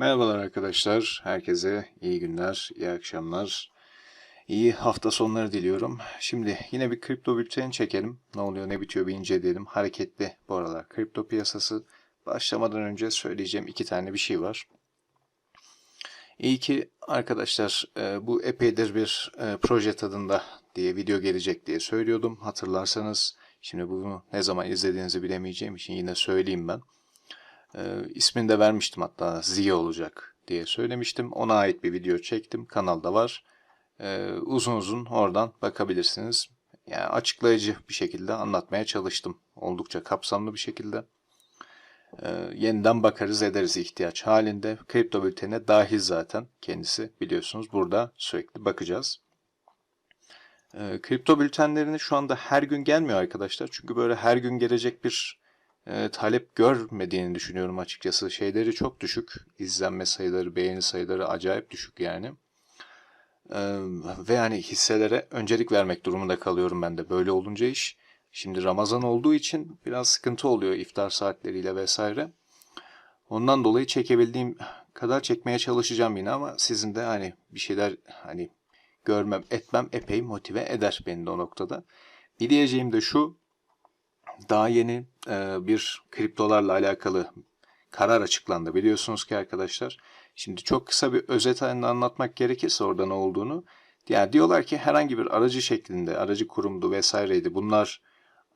Merhabalar arkadaşlar. Herkese iyi günler, iyi akşamlar, iyi hafta sonları diliyorum. Şimdi yine bir kripto bülteni çekelim. Ne oluyor, ne bitiyor bir inceleyelim. Hareketli bu aralar kripto piyasası. Başlamadan önce söyleyeceğim iki tane bir şey var. İyi ki arkadaşlar e, bu epeydir bir e, proje tadında diye video gelecek diye söylüyordum. Hatırlarsanız şimdi bunu ne zaman izlediğinizi bilemeyeceğim için yine söyleyeyim ben. E, ismini de vermiştim hatta Ziya olacak diye söylemiştim. Ona ait bir video çektim. Kanalda var. E, uzun uzun oradan bakabilirsiniz. Yani açıklayıcı bir şekilde anlatmaya çalıştım. Oldukça kapsamlı bir şekilde. E, yeniden bakarız ederiz ihtiyaç halinde. Kripto bültenine dahil zaten kendisi biliyorsunuz. Burada sürekli bakacağız. E, kripto bültenlerini şu anda her gün gelmiyor arkadaşlar. Çünkü böyle her gün gelecek bir e, talep görmediğini düşünüyorum açıkçası. Şeyleri çok düşük. İzlenme sayıları, beğeni sayıları acayip düşük yani. E, ve yani hisselere öncelik vermek durumunda kalıyorum ben de. Böyle olunca iş. Şimdi Ramazan olduğu için biraz sıkıntı oluyor iftar saatleriyle vesaire. Ondan dolayı çekebildiğim kadar çekmeye çalışacağım yine ama sizin de hani bir şeyler hani görmem etmem epey motive eder beni de o noktada. Bir diyeceğim de şu daha yeni e, bir kriptolarla alakalı karar açıklandı biliyorsunuz ki arkadaşlar. Şimdi çok kısa bir özet halinde anlatmak gerekirse orada ne olduğunu. Yani diyorlar ki herhangi bir aracı şeklinde, aracı kurumdu vesaireydi. Bunlar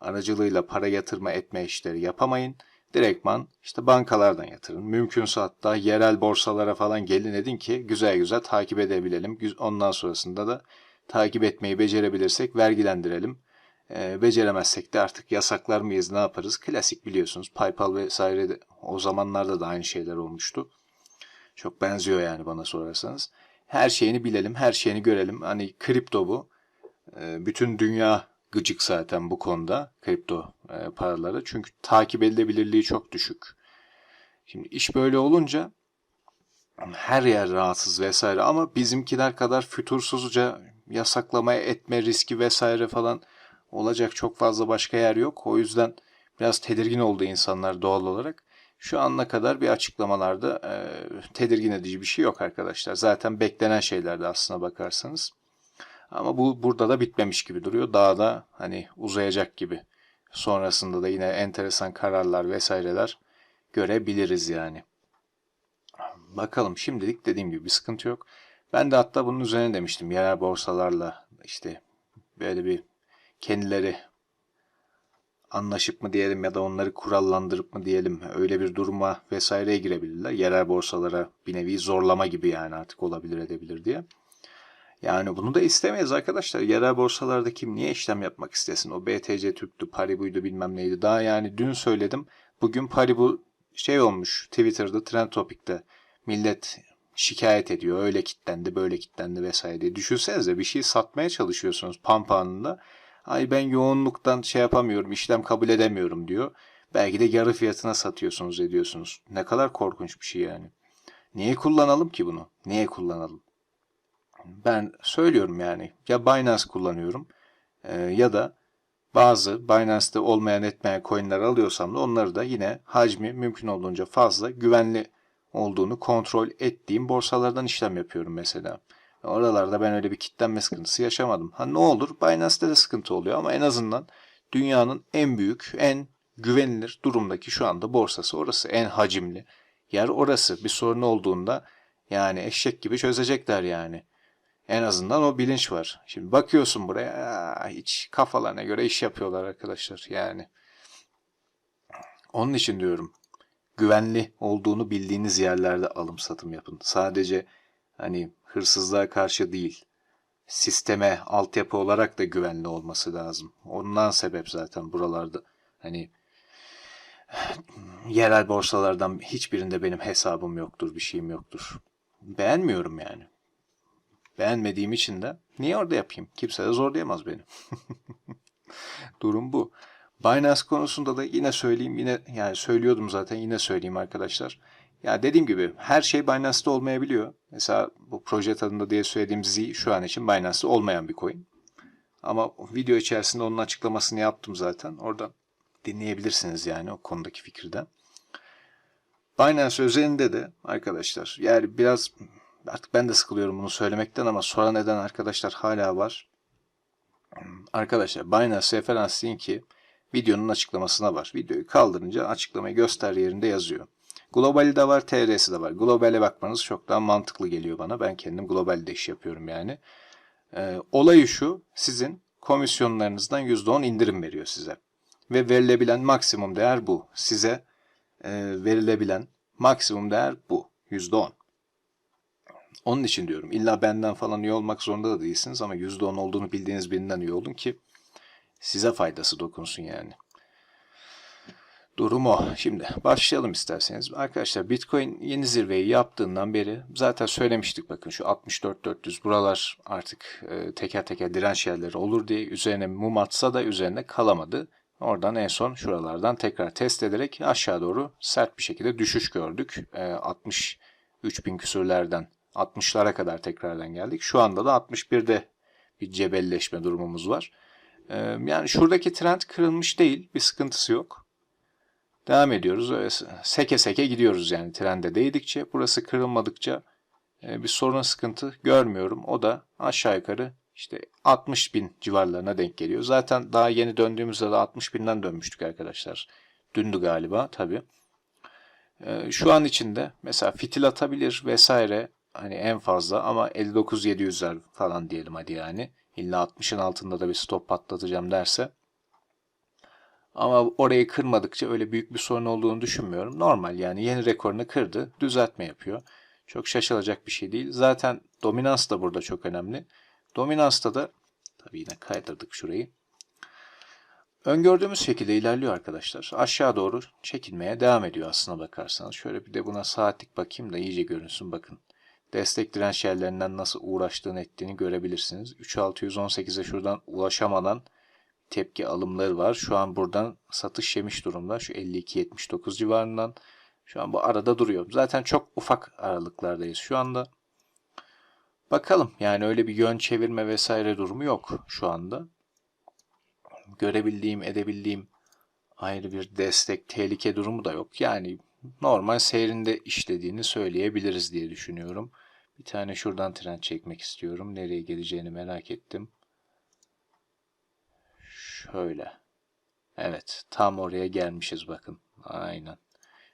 aracılığıyla para yatırma etme işleri yapamayın. Direktman işte bankalardan yatırın. Mümkünse hatta yerel borsalara falan gelin edin ki güzel güzel takip edebilelim. Ondan sonrasında da takip etmeyi becerebilirsek vergilendirelim. E, beceremezsek de artık yasaklar mıyız ne yaparız? Klasik biliyorsunuz. PayPal vesaire de, o zamanlarda da aynı şeyler olmuştu. Çok benziyor yani bana sorarsanız. Her şeyini bilelim, her şeyini görelim. Hani kripto bu. E, bütün dünya gıcık zaten bu konuda kripto e, paraları. Çünkü takip edilebilirliği çok düşük. Şimdi iş böyle olunca her yer rahatsız vesaire ama bizimkiler kadar fütursuzca yasaklamaya etme riski vesaire falan olacak çok fazla başka yer yok. O yüzden biraz tedirgin oldu insanlar doğal olarak. Şu ana kadar bir açıklamalarda e, tedirgin edici bir şey yok arkadaşlar. Zaten beklenen şeylerdi aslına bakarsanız. Ama bu burada da bitmemiş gibi duruyor. Daha da hani uzayacak gibi. Sonrasında da yine enteresan kararlar vesaireler görebiliriz yani. Bakalım şimdilik dediğim gibi bir sıkıntı yok. Ben de hatta bunun üzerine demiştim. Yerel borsalarla işte böyle bir kendileri anlaşıp mı diyelim ya da onları kurallandırıp mı diyelim öyle bir duruma vesaireye girebilirler. Yerel borsalara bir nevi zorlama gibi yani artık olabilir edebilir diye. Yani bunu da istemeyiz arkadaşlar. Yerel borsalarda kim niye işlem yapmak istesin? O BTC Türk'tü, Paribu'ydu bilmem neydi. Daha yani dün söyledim. Bugün Paribu şey olmuş Twitter'da Trend Topic'te. Millet şikayet ediyor. Öyle kitlendi, böyle kitlendi vesaire diye. Düşünsenize bir şey satmaya çalışıyorsunuz pampa anında. Ay ben yoğunluktan şey yapamıyorum, işlem kabul edemiyorum diyor. Belki de yarı fiyatına satıyorsunuz, ediyorsunuz. Ne kadar korkunç bir şey yani. Niye kullanalım ki bunu? Niye kullanalım? Ben söylüyorum yani ya Binance kullanıyorum e, ya da bazı Binance'te olmayan etmeyen coinler alıyorsam da onları da yine hacmi mümkün olduğunca fazla güvenli olduğunu kontrol ettiğim borsalardan işlem yapıyorum mesela. Oralarda ben öyle bir kitlenme sıkıntısı yaşamadım. Ha ne olur Binance'te de sıkıntı oluyor ama en azından dünyanın en büyük, en güvenilir durumdaki şu anda borsası orası. En hacimli yer orası. Bir sorun olduğunda yani eşek gibi çözecekler yani. En azından o bilinç var. Şimdi bakıyorsun buraya hiç kafalarına göre iş yapıyorlar arkadaşlar yani. Onun için diyorum güvenli olduğunu bildiğiniz yerlerde alım satım yapın. Sadece hani hırsızlığa karşı değil, sisteme, altyapı olarak da güvenli olması lazım. Ondan sebep zaten buralarda hani yerel borsalardan hiçbirinde benim hesabım yoktur, bir şeyim yoktur. Beğenmiyorum yani. Beğenmediğim için de niye orada yapayım? Kimse de zorlayamaz beni. Durum bu. Binance konusunda da yine söyleyeyim, yine yani söylüyordum zaten yine söyleyeyim arkadaşlar. Ya dediğim gibi her şey Binance'te olmayabiliyor. Mesela bu proje tadında diye söylediğim Z şu an için Binance'te olmayan bir coin. Ama video içerisinde onun açıklamasını yaptım zaten. Oradan dinleyebilirsiniz yani o konudaki fikirden. Binance üzerinde de arkadaşlar yani biraz artık ben de sıkılıyorum bunu söylemekten ama soran eden arkadaşlar hala var. Arkadaşlar Binance referans linki videonun açıklamasına var. Videoyu kaldırınca açıklamayı göster yerinde yazıyor. Globali de var, TR'si de var. Globale bakmanız çok daha mantıklı geliyor bana. Ben kendim globalde iş yapıyorum yani. Ee, olayı şu, sizin komisyonlarınızdan %10 indirim veriyor size. Ve verilebilen maksimum değer bu. Size e, verilebilen maksimum değer bu. %10. Onun için diyorum. İlla benden falan üye olmak zorunda da değilsiniz ama %10 olduğunu bildiğiniz birinden üye olun ki size faydası dokunsun yani. Durum o. Şimdi başlayalım isterseniz. Arkadaşlar Bitcoin yeni zirveyi yaptığından beri zaten söylemiştik bakın şu 64-400 buralar artık e, teker teker direnç yerleri olur diye üzerine mum atsa da üzerine kalamadı. Oradan en son şuralardan tekrar test ederek aşağı doğru sert bir şekilde düşüş gördük. E, 63 bin küsürlerden 60'lara kadar tekrardan geldik. Şu anda da 61'de bir cebelleşme durumumuz var. E, yani şuradaki trend kırılmış değil. Bir sıkıntısı yok. Devam ediyoruz. Öyle seke seke gidiyoruz yani trende değdikçe. Burası kırılmadıkça e, bir sorun sıkıntı görmüyorum. O da aşağı yukarı işte 60 bin civarlarına denk geliyor. Zaten daha yeni döndüğümüzde de 60 binden dönmüştük arkadaşlar. Dündü galiba tabii. E, şu an içinde mesela fitil atabilir vesaire hani en fazla ama 59-700'ler falan diyelim hadi yani. İlla 60'ın altında da bir stop patlatacağım derse ama orayı kırmadıkça öyle büyük bir sorun olduğunu düşünmüyorum. Normal yani yeni rekorunu kırdı, düzeltme yapıyor. Çok şaşılacak bir şey değil. Zaten dominans da burada çok önemli. Dominansta da tabii yine kaydırdık şurayı. Öngördüğümüz şekilde ilerliyor arkadaşlar. Aşağı doğru çekilmeye devam ediyor aslına bakarsanız. Şöyle bir de buna saatlik bakayım da iyice görünsün bakın. Destek direnç yerlerinden nasıl uğraştığını ettiğini görebilirsiniz. 3618'e şuradan ulaşamadan tepki alımları var. Şu an buradan satış yemiş durumda. Şu 52-79 civarından. Şu an bu arada duruyor. Zaten çok ufak aralıklardayız şu anda. Bakalım yani öyle bir yön çevirme vesaire durumu yok şu anda. Görebildiğim, edebildiğim ayrı bir destek, tehlike durumu da yok. Yani normal seyrinde işlediğini söyleyebiliriz diye düşünüyorum. Bir tane şuradan trend çekmek istiyorum. Nereye geleceğini merak ettim. Şöyle. Evet. Tam oraya gelmişiz bakın. Aynen.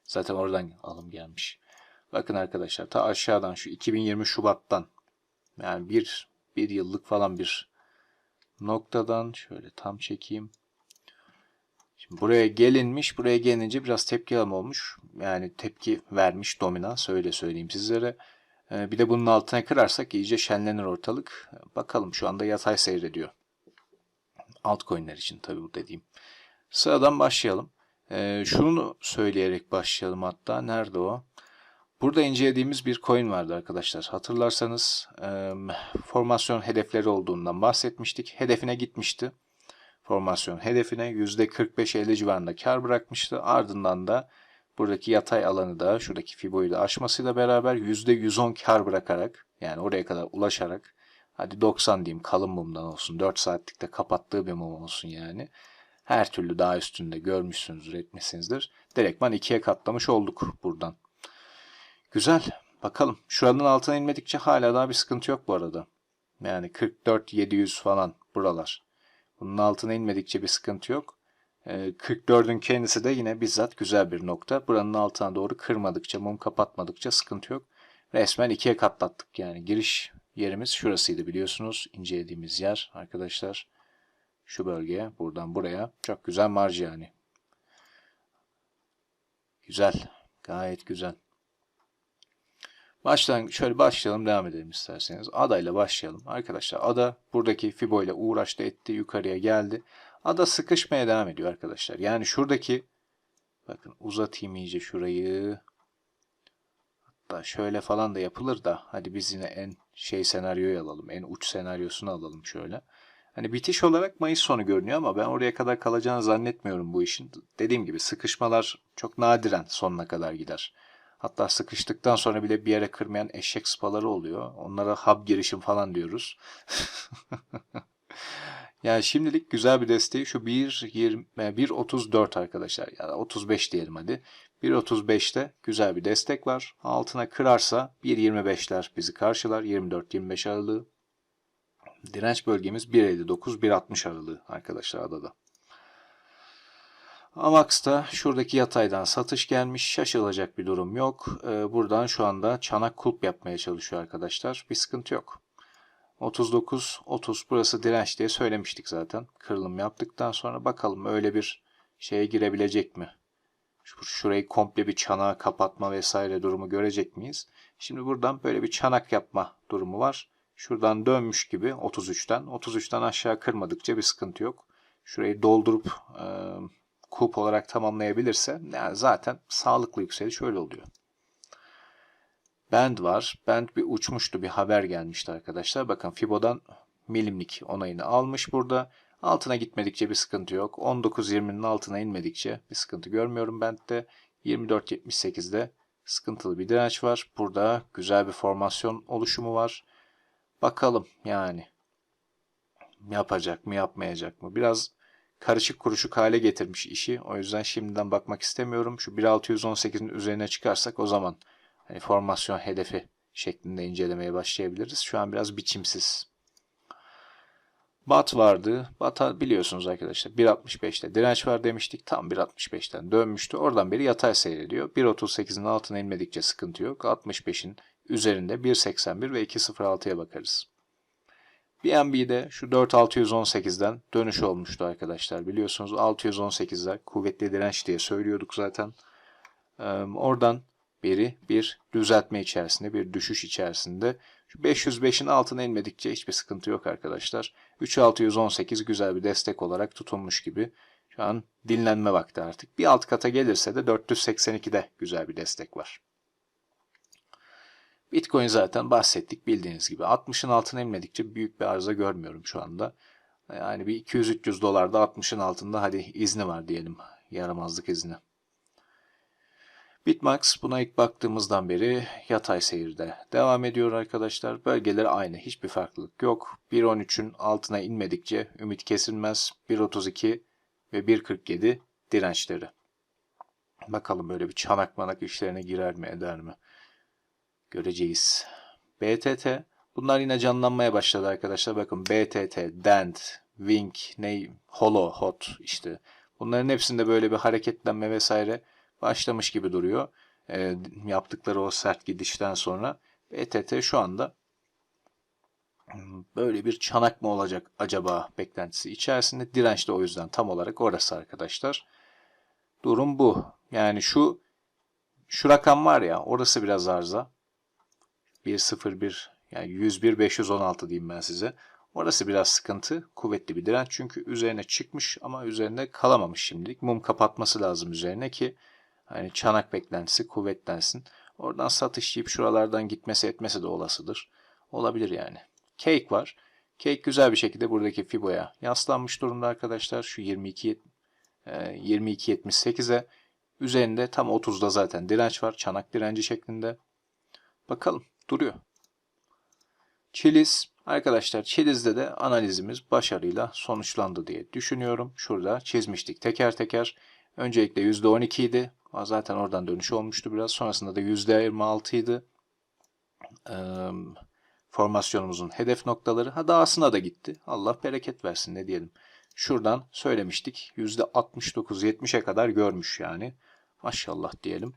Zaten oradan alım gelmiş. Bakın arkadaşlar ta aşağıdan şu 2020 Şubat'tan yani bir, bir yıllık falan bir noktadan şöyle tam çekeyim. Şimdi buraya gelinmiş. Buraya gelince biraz tepki alım olmuş. Yani tepki vermiş dominans öyle söyleyeyim sizlere. Ee, bir de bunun altına kırarsak iyice şenlenir ortalık. Bakalım şu anda yatay seyrediyor altcoin'ler için tabii bu dediğim. Sıradan başlayalım. Ee, şunu söyleyerek başlayalım hatta. Nerede o? Burada incelediğimiz bir coin vardı arkadaşlar. Hatırlarsanız e, formasyon hedefleri olduğundan bahsetmiştik. Hedefine gitmişti. Formasyon hedefine %45-50 civarında kar bırakmıştı. Ardından da buradaki yatay alanı da şuradaki Fibo'yu da aşmasıyla beraber %110 kar bırakarak yani oraya kadar ulaşarak Hadi 90 diyeyim kalın mumdan olsun. 4 saatlikte kapattığı bir mum olsun yani. Her türlü daha üstünde görmüşsünüzdür etmişsinizdir. Direktman ikiye katlamış olduk buradan. Güzel. Bakalım. Şuranın altına inmedikçe hala daha bir sıkıntı yok bu arada. Yani 44 700 falan buralar. Bunun altına inmedikçe bir sıkıntı yok. 44'ün ee, kendisi de yine bizzat güzel bir nokta. Buranın altına doğru kırmadıkça, mum kapatmadıkça sıkıntı yok. Resmen ikiye katlattık yani. Giriş yerimiz şurasıydı biliyorsunuz. incelediğimiz yer arkadaşlar. Şu bölgeye buradan buraya. Çok güzel marj yani. Güzel. Gayet güzel. Baştan şöyle başlayalım devam edelim isterseniz. Ada ile başlayalım. Arkadaşlar ada buradaki Fibo ile uğraştı etti yukarıya geldi. Ada sıkışmaya devam ediyor arkadaşlar. Yani şuradaki bakın uzatayım iyice şurayı. Hatta şöyle falan da yapılır da hadi biz yine en şey senaryoyu alalım. En uç senaryosunu alalım şöyle. Hani bitiş olarak Mayıs sonu görünüyor ama ben oraya kadar kalacağını zannetmiyorum bu işin. Dediğim gibi sıkışmalar çok nadiren sonuna kadar gider. Hatta sıkıştıktan sonra bile bir yere kırmayan eşek spaları oluyor. Onlara hub girişim falan diyoruz. yani şimdilik güzel bir desteği şu 1.20 1.34 arkadaşlar ya da 35 diyelim hadi. 1.35'te güzel bir destek var. Altına kırarsa 1.25'ler bizi karşılar. 24-25 aralığı. Direnç bölgemiz 1.59-1.60 aralığı arkadaşlar adada. Amax'ta şuradaki yataydan satış gelmiş. Şaşılacak bir durum yok. Ee, buradan şu anda çanak kulp yapmaya çalışıyor arkadaşlar. Bir sıkıntı yok. 39, 30 burası direnç diye söylemiştik zaten. Kırılım yaptıktan sonra bakalım öyle bir şeye girebilecek mi? Şurayı komple bir çanağa kapatma vesaire durumu görecek miyiz? Şimdi buradan böyle bir çanak yapma durumu var. Şuradan dönmüş gibi 33'ten. 33'ten aşağı kırmadıkça bir sıkıntı yok. Şurayı doldurup e, kulp olarak tamamlayabilirse yani zaten sağlıklı yükseliş öyle oluyor. Band var. Band bir uçmuştu bir haber gelmişti arkadaşlar. Bakın Fibo'dan milimlik onayını almış burada. Altına gitmedikçe bir sıkıntı yok. 19.20'nin altına inmedikçe bir sıkıntı görmüyorum Band'de. 24.78'de sıkıntılı bir direnç var. Burada güzel bir formasyon oluşumu var. Bakalım yani yapacak mı yapmayacak mı? Biraz karışık kuruşuk hale getirmiş işi. O yüzden şimdiden bakmak istemiyorum. Şu 1.618'in üzerine çıkarsak o zaman hani formasyon hedefi şeklinde incelemeye başlayabiliriz. Şu an biraz biçimsiz. Bat vardı. Bat'a biliyorsunuz arkadaşlar 1.65'te direnç var demiştik. Tam 1.65'ten dönmüştü. Oradan beri yatay seyrediyor. 1.38'in altına inmedikçe sıkıntı yok. 65'in üzerinde 1.81 ve 2.06'ya bakarız. BNB'de şu 4.618'den dönüş olmuştu arkadaşlar. Biliyorsunuz 618'ler kuvvetli direnç diye söylüyorduk zaten. oradan beri bir düzeltme içerisinde, bir düşüş içerisinde. Şu 505'in altına inmedikçe hiçbir sıkıntı yok arkadaşlar. 3618 güzel bir destek olarak tutulmuş gibi. Şu an dinlenme vakti artık. Bir alt kata gelirse de 482'de güzel bir destek var. Bitcoin zaten bahsettik bildiğiniz gibi. 60'ın altına inmedikçe büyük bir arıza görmüyorum şu anda. Yani bir 200-300 dolarda 60'ın altında hadi izni var diyelim. Yaramazlık izni. Bitmax buna ilk baktığımızdan beri yatay seyirde devam ediyor arkadaşlar. Bölgeleri aynı. Hiçbir farklılık yok. 1.13'ün altına inmedikçe ümit kesilmez. 1.32 ve 1.47 dirençleri. Bakalım böyle bir çanak manak işlerine girer mi eder mi? Göreceğiz. BTT bunlar yine canlanmaya başladı arkadaşlar. Bakın BTT, Dent, Wink, ne, Holo, Hot işte. Bunların hepsinde böyle bir hareketlenme vesaire başlamış gibi duruyor. E, yaptıkları o sert gidişten sonra BTT şu anda böyle bir çanak mı olacak acaba beklentisi içerisinde. Direnç de o yüzden tam olarak orası arkadaşlar. Durum bu. Yani şu şu rakam var ya orası biraz arıza. 101 yani 101 516 diyeyim ben size. Orası biraz sıkıntı. Kuvvetli bir direnç çünkü üzerine çıkmış ama üzerinde kalamamış şimdilik. Mum kapatması lazım üzerine ki hani çanak beklentisi kuvvetlensin. Oradan satış yiyip şuralardan gitmesi etmesi de olasıdır. Olabilir yani. Cake var. Cake güzel bir şekilde buradaki Fibo'ya yaslanmış durumda arkadaşlar. Şu 22 22.78'e üzerinde tam 30'da zaten direnç var. Çanak direnci şeklinde. Bakalım duruyor. Çiliz arkadaşlar Çiliz'de de analizimiz başarıyla sonuçlandı diye düşünüyorum. Şurada çizmiştik teker teker. Öncelikle %12 idi. Zaten oradan dönüş olmuştu biraz. Sonrasında da %26 idi. Formasyonumuzun hedef noktaları. Ha dahasına da gitti. Allah bereket versin ne diyelim. Şuradan söylemiştik. %69-70'e kadar görmüş yani. Maşallah diyelim.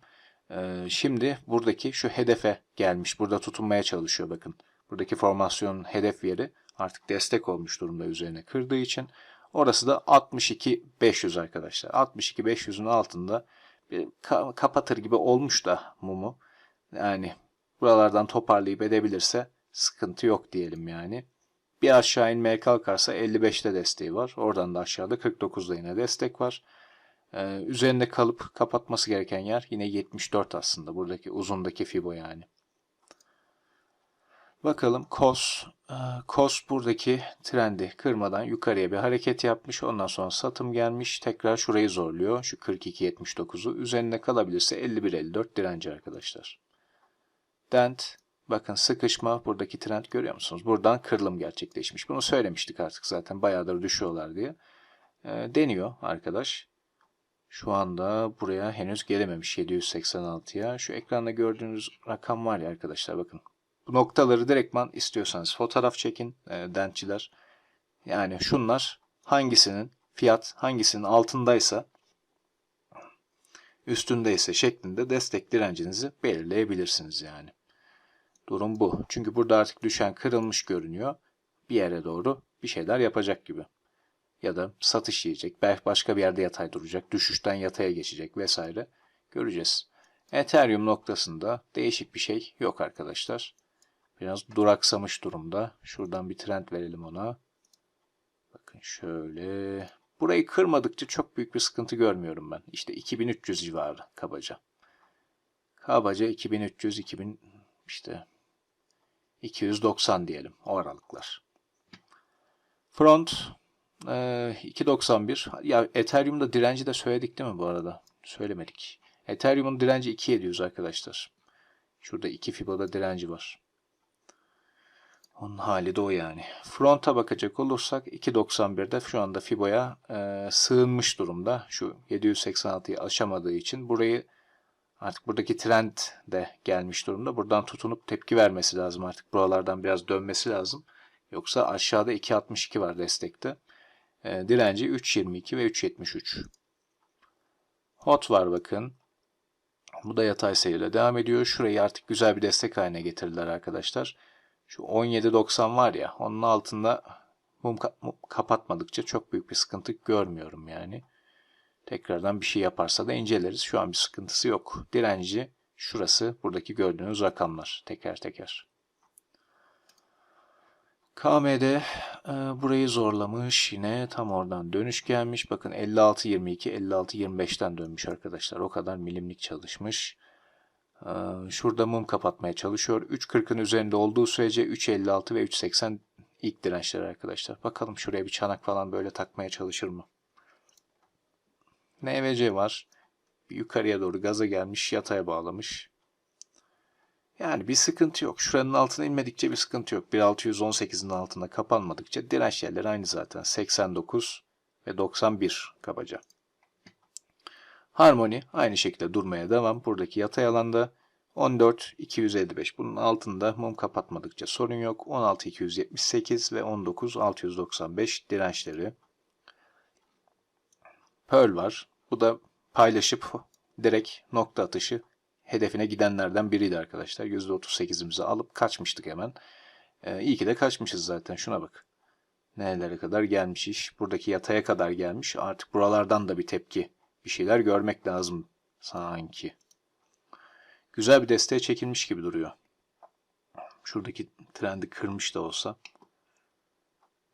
Şimdi buradaki şu hedefe gelmiş. Burada tutunmaya çalışıyor bakın. Buradaki formasyonun hedef yeri artık destek olmuş durumda üzerine kırdığı için. Orası da 62-500 arkadaşlar. 62-500'ün altında bir kapatır gibi olmuş da mumu. Yani buralardan toparlayıp edebilirse sıkıntı yok diyelim yani. Bir aşağı inmeye kalkarsa 55'te desteği var. Oradan da aşağıda 49'da yine destek var. Ee, üzerinde kalıp kapatması gereken yer yine 74 aslında. Buradaki uzundaki fibo yani. Bakalım KOS. KOS ee, buradaki trendi kırmadan yukarıya bir hareket yapmış. Ondan sonra satım gelmiş. Tekrar şurayı zorluyor. Şu 42.79'u. Üzerinde kalabilirse 51.54 direnci arkadaşlar. Dent. Bakın sıkışma. Buradaki trend görüyor musunuz? Buradan kırılım gerçekleşmiş. Bunu söylemiştik artık zaten. Bayağıdır düşüyorlar diye. E, deniyor arkadaş. Şu anda buraya henüz gelememiş 786'ya. Şu ekranda gördüğünüz rakam var ya arkadaşlar bakın. Bu noktaları direktman istiyorsanız fotoğraf çekin e, dentçiler. Yani şunlar hangisinin fiyat hangisinin altındaysa üstündeyse şeklinde destek direncinizi belirleyebilirsiniz yani. Durum bu. Çünkü burada artık düşen kırılmış görünüyor. Bir yere doğru bir şeyler yapacak gibi. Ya da satış yiyecek. Belki başka bir yerde yatay duracak. Düşüşten yataya geçecek vesaire. Göreceğiz. Ethereum noktasında değişik bir şey yok arkadaşlar. Biraz duraksamış durumda. Şuradan bir trend verelim ona. Bakın şöyle. Burayı kırmadıkça çok büyük bir sıkıntı görmüyorum ben. İşte 2300 civarı kabaca. Kabaca 2300, 2000 işte 290 diyelim o aralıklar. Front e, 291. Ya Ethereum'da direnci de söyledik değil mi bu arada? Söylemedik. Ethereum'un direnci 2700 arkadaşlar. Şurada 2 Fiba'da direnci var. Onun hali de o yani. Front'a bakacak olursak 2.91'de şu anda Fibo'ya e, sığınmış durumda. Şu 786'yı aşamadığı için burayı artık buradaki trend de gelmiş durumda. Buradan tutunup tepki vermesi lazım artık. Buralardan biraz dönmesi lazım. Yoksa aşağıda 2.62 var destekte. E, direnci 3.22 ve 3.73. Hot var bakın. Bu da yatay seyirle devam ediyor. Şurayı artık güzel bir destek haline getirdiler arkadaşlar. Şu 17.90 var ya onun altında mum, kapatmadıkça çok büyük bir sıkıntı görmüyorum yani. Tekrardan bir şey yaparsa da inceleriz. Şu an bir sıkıntısı yok. Direnci şurası buradaki gördüğünüz rakamlar teker teker. KMD e, burayı zorlamış. Yine tam oradan dönüş gelmiş. Bakın 56.22 56.25'ten dönmüş arkadaşlar. O kadar milimlik çalışmış. E, şurada mum kapatmaya çalışıyor. 3.40'ın üzerinde olduğu sürece 3.56 ve 3.80 ilk dirençler arkadaşlar. Bakalım şuraya bir çanak falan böyle takmaya çalışır mı? NVC var. Yukarıya doğru gaza gelmiş. Yataya bağlamış. Yani bir sıkıntı yok. Şuranın altına inmedikçe bir sıkıntı yok. 1618'in altında kapanmadıkça direnç yerleri aynı zaten. 89 ve 91 kabaca. Harmony aynı şekilde durmaya devam. Buradaki yatay alanda 14 255. Bunun altında mum kapatmadıkça sorun yok. 16 278 ve 19 695 dirençleri. Pearl var. Bu da paylaşıp direkt nokta atışı hedefine gidenlerden biriydi arkadaşlar. %38'imizi alıp kaçmıştık hemen. Ee, iyi ki de kaçmışız zaten. Şuna bak. Nerelere kadar gelmiş iş. Buradaki yataya kadar gelmiş. Artık buralardan da bir tepki. Bir şeyler görmek lazım sanki. Güzel bir desteğe çekilmiş gibi duruyor. Şuradaki trendi kırmış da olsa.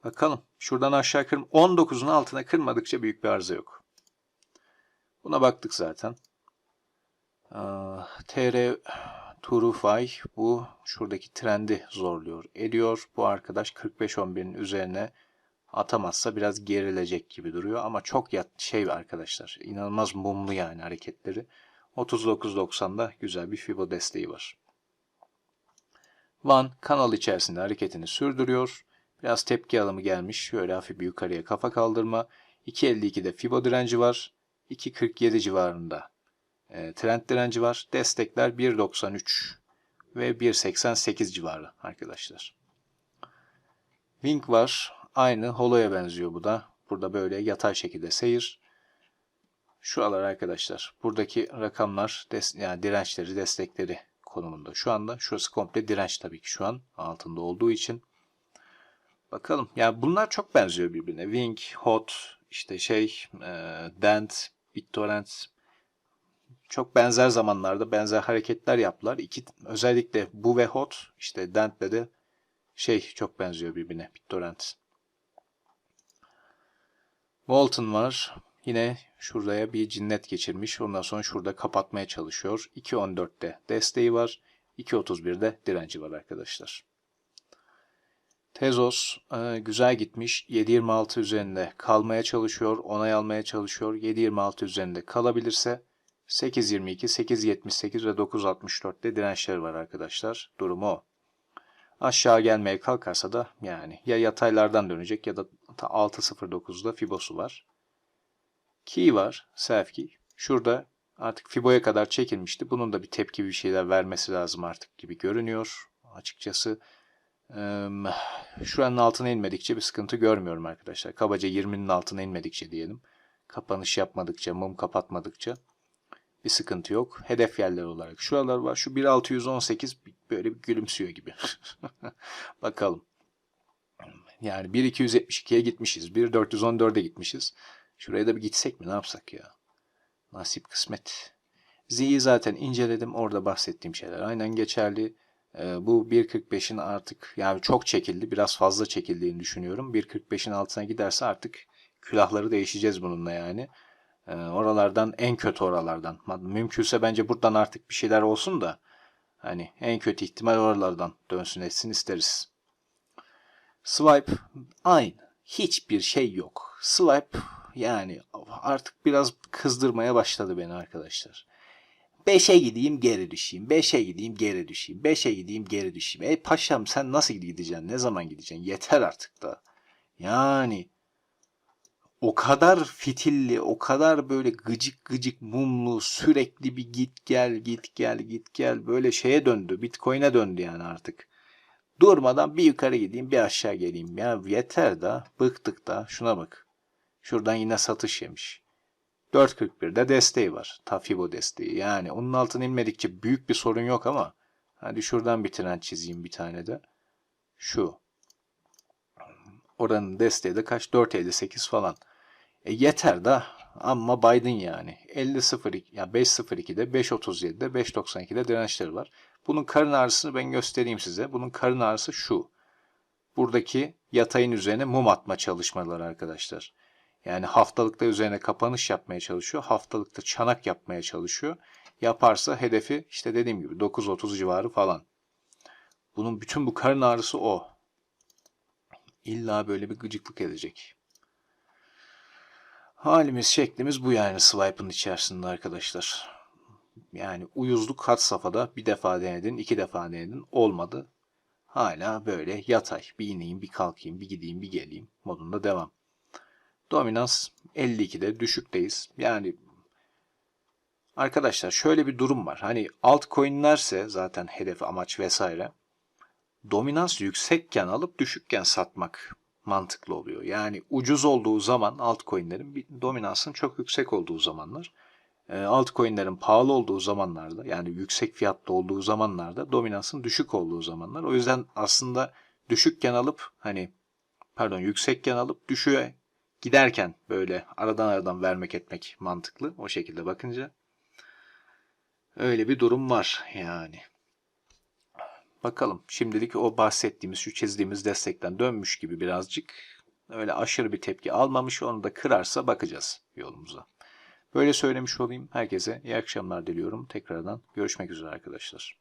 Bakalım. Şuradan aşağı kır 19'un altına kırmadıkça büyük bir arıza yok. Buna baktık zaten. TR Turufay bu şuradaki trendi zorluyor ediyor. Bu arkadaş 45-11'in üzerine atamazsa biraz gerilecek gibi duruyor. Ama çok yat şey arkadaşlar inanılmaz mumlu yani hareketleri. 39.90'da güzel bir Fibo desteği var. Van kanal içerisinde hareketini sürdürüyor. Biraz tepki alımı gelmiş. Şöyle hafif bir yukarıya kafa kaldırma. 2.52'de Fibo direnci var. 2.47 civarında e, trend direnci var. Destekler 1.93 ve 1.88 civarı arkadaşlar. Wing var. Aynı holoya benziyor bu da. Burada böyle yatay şekilde seyir. Şuralar arkadaşlar. Buradaki rakamlar yani dirençleri, destekleri konumunda. Şu anda şurası komple direnç tabii ki şu an altında olduğu için. Bakalım. Yani bunlar çok benziyor birbirine. Wing, Hot, işte şey, e, Dent, BitTorrent çok benzer zamanlarda benzer hareketler yaptılar. İki, özellikle bu ve Hot işte Dent'le de şey çok benziyor birbirine BitTorrent. Walton var. Yine şuraya bir cinnet geçirmiş. Ondan sonra şurada kapatmaya çalışıyor. 2.14'te desteği var. 2.31'de direnci var arkadaşlar. Tezos e, güzel gitmiş. 7.26 üzerinde kalmaya çalışıyor. Onay almaya çalışıyor. 7.26 üzerinde kalabilirse 8.22, 8.78 ve 9.64'te dirençler var arkadaşlar. Durumu o. Aşağı gelmeye kalkarsa da yani ya yataylardan dönecek ya da 6.09'da fibosu var. Key var. Self. Şurada artık Fibo'ya kadar çekilmişti. Bunun da bir tepki bir şeyler vermesi lazım artık gibi görünüyor. Açıkçası şuranın altına inmedikçe bir sıkıntı görmüyorum arkadaşlar. Kabaca 20'nin altına inmedikçe diyelim. Kapanış yapmadıkça, mum kapatmadıkça bir sıkıntı yok. Hedef yerler olarak şuralar var. Şu 1618 böyle bir gülümsüyor gibi. Bakalım. Yani 1272'ye gitmişiz. 1414'e gitmişiz. Şuraya da bir gitsek mi? Ne yapsak ya? Nasip kısmet. Z'yi zaten inceledim. Orada bahsettiğim şeyler aynen geçerli. Ee, bu 1.45'in artık yani çok çekildi. Biraz fazla çekildiğini düşünüyorum. 1.45'in altına giderse artık külahları değişeceğiz bununla yani. Ee, oralardan en kötü oralardan. Mümkünse bence buradan artık bir şeyler olsun da hani en kötü ihtimal oralardan dönsün etsin isteriz. Swipe aynı. Hiçbir şey yok. Swipe yani artık biraz kızdırmaya başladı beni arkadaşlar. 5'e gideyim geri düşeyim. 5'e gideyim geri düşeyim. 5'e gideyim geri düşeyim. E paşam sen nasıl gideceksin? Ne zaman gideceksin? Yeter artık da. Yani o kadar fitilli, o kadar böyle gıcık gıcık mumlu, sürekli bir git gel git gel git gel böyle şeye döndü. Bitcoin'e döndü yani artık. Durmadan bir yukarı gideyim bir aşağı geleyim. Ya yeter da bıktık da şuna bak. Şuradan yine satış yemiş. 4.41'de desteği var. Tafibo desteği. Yani onun altına inmedikçe büyük bir sorun yok ama hadi şuradan bir trend çizeyim bir tane de. Şu. Oranın desteği de kaç? 4.58 falan. E yeter da ama Biden yani. 50.02 ya 5.02'de 5.37'de 5.92'de dirençleri var. Bunun karın ağrısını ben göstereyim size. Bunun karın ağrısı şu. Buradaki yatayın üzerine mum atma çalışmaları arkadaşlar. Yani haftalıkta üzerine kapanış yapmaya çalışıyor. Haftalıkta çanak yapmaya çalışıyor. Yaparsa hedefi işte dediğim gibi 9.30 civarı falan. Bunun bütün bu karın ağrısı o. İlla böyle bir gıcıklık edecek. Halimiz şeklimiz bu yani swipe'ın içerisinde arkadaşlar. Yani uyuzluk hat safhada bir defa denedin, iki defa denedin olmadı. Hala böyle yatay bir ineyim bir kalkayım bir gideyim bir geleyim modunda devam. Dominans 52'de düşükteyiz. Yani arkadaşlar şöyle bir durum var. Hani altcoin'lerse zaten hedef amaç vesaire. Dominans yüksekken alıp düşükken satmak mantıklı oluyor. Yani ucuz olduğu zaman altcoin'lerin bir dominansın çok yüksek olduğu zamanlar. E, altcoin'lerin pahalı olduğu zamanlarda yani yüksek fiyatlı olduğu zamanlarda dominansın düşük olduğu zamanlar. O yüzden aslında düşükken alıp hani pardon yüksekken alıp düşüğe giderken böyle aradan aradan vermek etmek mantıklı o şekilde bakınca. Öyle bir durum var yani. Bakalım şimdilik o bahsettiğimiz şu çizdiğimiz destekten dönmüş gibi birazcık öyle aşırı bir tepki almamış onu da kırarsa bakacağız yolumuza. Böyle söylemiş olayım. Herkese iyi akşamlar diliyorum. Tekrardan görüşmek üzere arkadaşlar.